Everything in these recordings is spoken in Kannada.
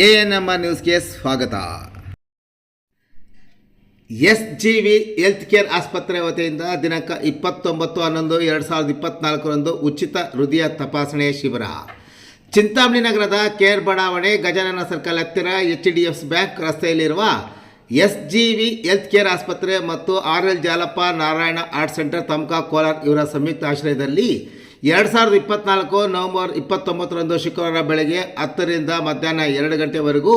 ಎ ಎನ್ ಎಂ ಆರ್ ನ್ಯೂಸ್ಗೆ ಸ್ವಾಗತ. S G V health care ಆಸ್ಪತ್ರೆ ವತಿಯಿಂದ ದಿನಾಂಕ ಇಪ್ಪತ್ತೊಂಬತ್ತು, ಹನ್ನೊಂದು, ಎರಡು ಸಾವಿರದ ಇಪ್ಪತ್ನಾಲ್ಕರಂದು ಉಚಿತ ಹೃದಯ ತಪಾಸಣೆ ಶಿಬಿರ. ಚಿಂತಾಮಣಿ ನಗರದ ಕೇರ್ ಬಡಾವಣೆ ಗಜಾನನ ಸರ್ಕಲ್ ಹತ್ತಿರ ಎಚ್ ಡಿ ಎಫ್ ಬ್ಯಾಂಕ್ ರಸ್ತೆಯಲ್ಲಿರುವ S G V health care ಆಸ್ಪತ್ರೆ ಮತ್ತು R L Jalappa Narayana art centre, Tamaka Kolar ಇವರ ಸಂಯುಕ್ತ ಆಶ್ರಯದಲ್ಲಿ ಎರಡು ಸಾವಿರದ ಇಪ್ಪತ್ನಾಲ್ಕು ನವೆಂಬರ್ ಇಪ್ಪತ್ತೊಂಬತ್ತರಂದು ಶುಕ್ರವಾರ ಬೆಳಗ್ಗೆ ಹತ್ತರಿಂದ ಮಧ್ಯಾಹ್ನ ಎರಡು ಗಂಟೆವರೆಗೂ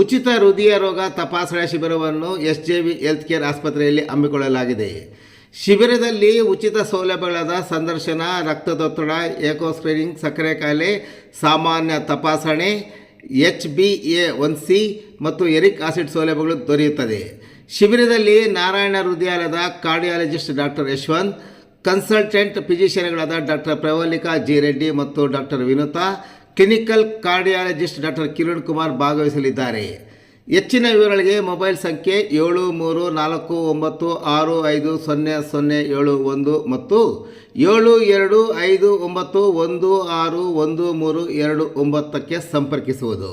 ಉಚಿತ ಹೃದಯ ರೋಗ ತಪಾಸಣಾ ಶಿಬಿರವನ್ನು S J V health care ಆಸ್ಪತ್ರೆಯಲ್ಲಿ ಹಮ್ಮಿಕೊಳ್ಳಲಾಗಿದೆ. ಶಿಬಿರದಲ್ಲಿ ಉಚಿತ ಸೌಲಭ್ಯಗಳಾದ ಸಂದರ್ಶನ, ರಕ್ತದೊತ್ತಡ, ಏಕೋ ಸ್ಕ್ರೀನಿಂಗ್, ಸಕ್ಕರೆ ಕಾಯಿಲೆ ಸಾಮಾನ್ಯ ತಪಾಸಣೆ, H B A one C ಮತ್ತು ಎರಿಕ್ ಆಸಿಡ್ ಸೌಲಭ್ಯಗಳು ದೊರೆಯುತ್ತದೆ. ಶಿಬಿರದಲ್ಲಿ ನಾರಾಯಣ ಹೃದಯಾಲಯದ ಕಾರ್ಡಿಯಾಲಜಿಸ್ಟ್ ಡಾಕ್ಟರ್ ಯಶವಂತ್ ಕನ್ಸಲ್ಟೆಂಟ್ ಫಿಸಿಷಿಯನ್ಗಳಾದ ಡಾಕ್ಟರ್ ಪ್ರವಲ್ಲಿಕಾ ಜಿ ರೆಡ್ಡಿ ಮತ್ತು doctor Vinutha, clinical cardiologist doctor Kiran Kumar ಭಾಗವಹಿಸಲಿದ್ದಾರೆ. ಹೆಚ್ಚಿನ ವಿವರಗಳಿಗೆ ಮೊಬೈಲ್ ಸಂಖ್ಯೆ ಏಳು ಮೂರು ನಾಲ್ಕು ಒಂಬತ್ತು ಆರು ಐದು ಸೊನ್ನೆ ಸೊನ್ನೆ ಏಳು ಒಂದು ಮತ್ತು ಏಳು ಎರಡು ಐದು ಒಂಬತ್ತು ಒಂದು ಆರು ಒಂದು ಮೂರು ಎರಡು ಒಂಬತ್ತಕ್ಕೆ ಸಂಪರ್ಕಿಸುವುದು.